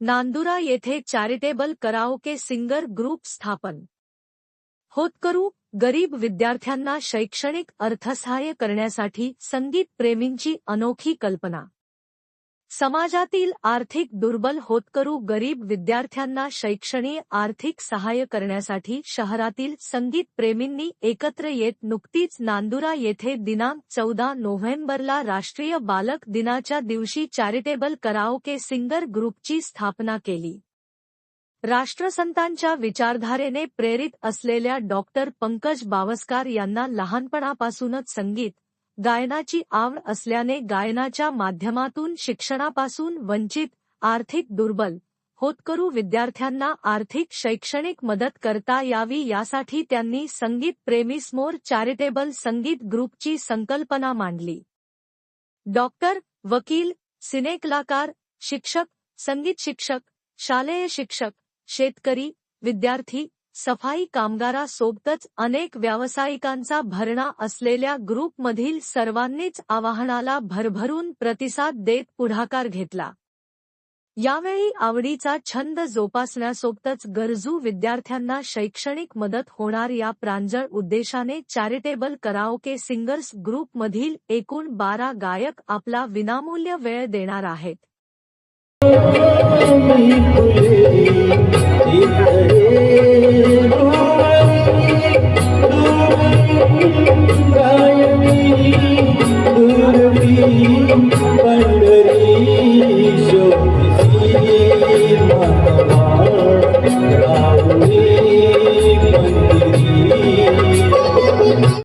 नांदुरा येथे charitable karaoke singer group स्थापन. होतकरू, गरीब विद्यार्थ्यांना शैक्षणिक अर्थसहाय्य करण्यासाठी संगीत प्रेमींची अनोखी कल्पना. समाजातील आर्थिक दुर्बल होतकरू गरीब विद्यार्थ्यांना शैक्षणिक आर्थिक सहाय्य करण्यासाठी शहरातील संगीत प्रेमींनी एकत्र येत नुकतीच नांदुरा येथे दिनांक चौदा नोव्हेंबरला राष्ट्रीय बालक दिनाच्या दिवशी चॅरिटेबल कराओके सिंगर ग्रुपची स्थापना केली. राष्ट्रसंतांच्या विचारधारेने प्रेरित असलेल्या डॉक्टर पंकज बावस्कार यांना लहानपणापासूनच संगीत गायनाची आवड असल्याने गायनाच्या माध्यमातून शिक्षणापासून वंचित आर्थिक दुर्बल होतकरू विद्यार्थ्यांना आर्थिक शैक्षणिक मदत करता यावी यासाठी त्यांनी संगीत प्रेमीस्मोर चॅरिटेबल संगीत ग्रुपची संकल्पना मांडली. डॉक्टर वकील सिनेकलाकार शिक्षक संगीत शिक्षक शालेय शिक्षक शेतकरी विद्यार्थी सफाई कामगारासोबतच अनेक व्यावसायिकांचा भरणा असलेल्या ग्रुपमधील सर्वांनीच आवाहनाला भरभरून प्रतिसाद देत पुढाकार घेतला. यावेळी आवडीचा छंद जोपासण्यासोबतच गरजू विद्यार्थ्यांना शैक्षणिक मदत होणार या प्रांजळ उद्देशाने चॅरिटेबल कराओके सिंगर्स ग्रुपमधील एकूण बारा गायक आपला विनामूल्य वेळ देणार आहेत. Senhor.